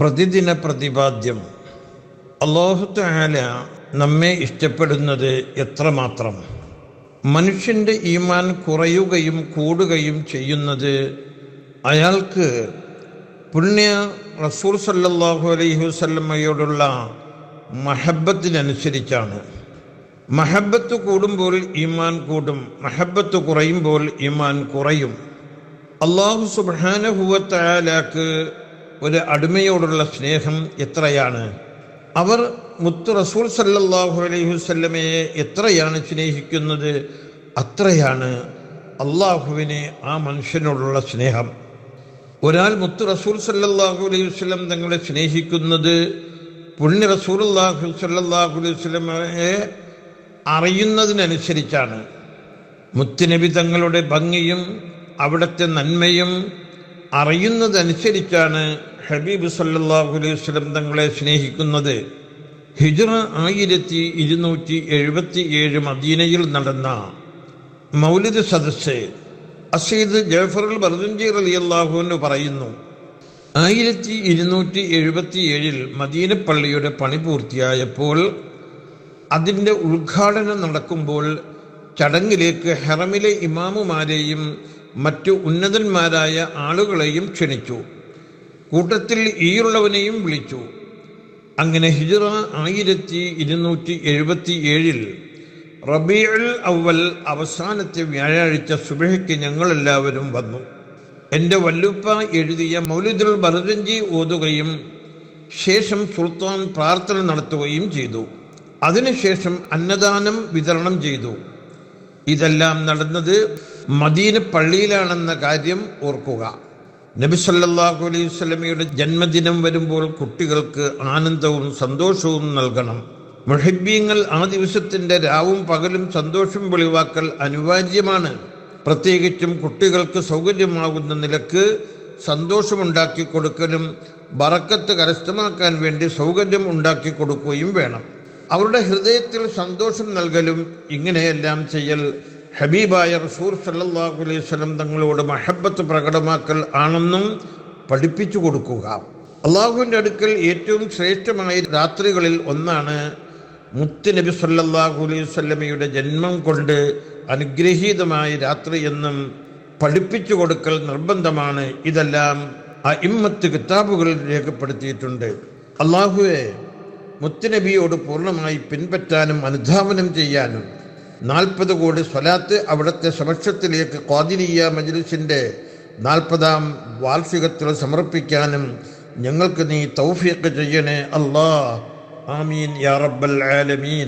പ്രതിദിന പ്രതിപാദ്യം. അള്ളാഹുത്താല നമ്മെ ഇഷ്ടപ്പെടുന്നത് എത്രമാത്രം? മനുഷ്യന്റെ ഈമാൻ കുറയുകയും കൂടുകയും ചെയ്യുന്നത് അയാൾക്ക് പുണ്യ റസൂർ സല്ലാഹു അലൈഹി വസ്ലമ്മയോടുള്ള മഹബത്തിനനുസരിച്ചാണ്. മഹബത്ത് കൂടുമ്പോൾ ഈമാൻ കൂടും മഹബത്ത് കുറയുമ്പോൾ ഈമാൻ കുറയും. അള്ളാഹു സുബാനഹുവത്തായാലാക്ക് ഒരു അടിമയോടുള്ള സ്നേഹം എത്രയാണ്? അവർ മുത്തു റസൂൽ സല്ലാഹു അലൈഹി വല്ലമയെ എത്രയാണ് സ്നേഹിക്കുന്നത്? അത്രയാണ് അള്ളാഹുവിനെ ആ മനുഷ്യനോടുള്ള സ്നേഹം. ഒരാൾ മുത്തു റസൂൽ സല്ലാഹു അലൈഹി വല്ലം തങ്ങളെ സ്നേഹിക്കുന്നത് പുണ്യ റസൂൽ അള്ളാഹു സല്ലാഹു അലൈഹി വല്ലമയെ അറിയുന്നതിനനുസരിച്ചാണ്. മുത്തുനബി തങ്ങളുടെ ഭംഗിയും അവിടുത്തെ നന്മയും അറിയുന്നതനുസരിച്ചാണ് ഹബീബ് സല്ലല്ലാഹു അലൈഹി വസല്ലം തങ്ങളെ സ്നേഹിക്കുന്നത്. ഹിജ്റ ആയിരത്തി ഇരുന്നൂറ്റി എഴുപത്തി ഏഴ് മദീനയിൽ നടന്ന മൗലിദ് സദസ്സ് അസീദ് ജഫർ ബർദുഞ്ചി റളിയല്ലാഹു അൻഹു പറയുന്നു ആയിരത്തി ഇരുന്നൂറ്റി എഴുപത്തി ഏഴിൽ മദീനപ്പള്ളിയുടെ പണി പൂർത്തിയായപ്പോൾ അതിന്റെ ഉദ്ഘാടനം നടക്കുമ്പോൾ ചടങ്ങിലേക്ക് ഹെറമിലെ ഇമാമുമാരെയും മറ്റു ഉന്നതന്മാരായ ആളുകളെയും ക്ഷണിച്ചു. കൂട്ടത്തിൽ ഈയുള്ളവനെയും വിളിച്ചു. അങ്ങനെ ഹിജറ ആയിരത്തി ഇരുന്നൂറ്റി എഴുപത്തി ഏഴിൽ റബീഉൽ അവൽ അവസാനത്തെ വ്യാഴാഴ്ച സുബഹയ്ക്ക് ഞങ്ങളെല്ലാവരും വന്നു. എന്റെ വല്ലുപ്പ എഴുതിയ മൗലിദുൽ ബർദഞ്ചി ഓതുകയും ശേഷം സുൽത്താൻ പ്രാർത്ഥന നടത്തുകയും ചെയ്തു. അതിനുശേഷം അന്നദാനം വിതരണം ചെയ്തു. ഇതെല്ലാം നടന്നത് മദീന പള്ളിയിലാണെന്ന കാര്യം ഓർക്കുക. നബി സല്ലാഹു അലൈഹി വസല്ലമയുടെ ജന്മദിനം വരുമ്പോൾ കുട്ടികൾക്ക് ആനന്ദവും സന്തോഷവും നൽകണം. മുഹബ്യങ്ങൾ ആ ദിവസത്തിന്റെ രാവും പകലും സന്തോഷം വെളിവാക്കൽ അനിവാര്യമാണ്. പ്രത്യേകിച്ചും കുട്ടികൾക്ക് സൗകര്യമാകുന്ന നിലയ്ക്ക് സന്തോഷമുണ്ടാക്കി കൊടുക്കലും ബറക്കത്ത് കരസ്ഥമാക്കാൻ വേണ്ടി സൗകര്യം ഉണ്ടാക്കി കൊടുക്കുകയും വേണം. അവരുടെ ഹൃദയത്തിൽ സന്തോഷം നൽകലും ഇങ്ങനെയെല്ലാം ചെയ്യൽ ഹബീബായ റസൂർ സല്ലാഹു അലൈഹി സ്വലം തങ്ങളോട് മഹബത്ത് പ്രകടമാക്കൽ ആണെന്നും പഠിപ്പിച്ചു കൊടുക്കുക. അള്ളാഹുവിന്റെ അടുക്കൽ ഏറ്റവും ശ്രേഷ്ഠമായ രാത്രികളിൽ ഒന്നാണ് മുത്ത് നബി സല്ലല്ലാഹു അലൈഹി വസല്ലമയുടെ ജന്മം കൊണ്ട് അനുഗ്രഹീതമായ രാത്രി എന്നും പഠിപ്പിച്ചു കൊടുക്കൽ നിർബന്ധമാണ്. ഇതെല്ലാം ആ ഇമ്മത്ത് കിതാബുകളിൽ രേഖപ്പെടുത്തിയിട്ടുണ്ട്. അള്ളാഹുവെ മുത്തുനബിയോട് പൂർണമായി പിൻപറ്റാനും അനുധാവനം ചെയ്യാനും നാൽപ്പത് കോടി സ്വലാത്ത് അവിടുത്തെ സമക്ഷത്തിലേക്ക് ഖാദിരിയ മജ്ലിസിന്റെ നാൽപ്പതാം വാർഷികത്തിൽ സമർപ്പിക്കാനും ഞങ്ങൾക്ക് നീ തൗഫീഖ് ചെയ്യണേ. അല്ലാ ആമീൻ യാ റബ്ബൽ ആലമീൻ.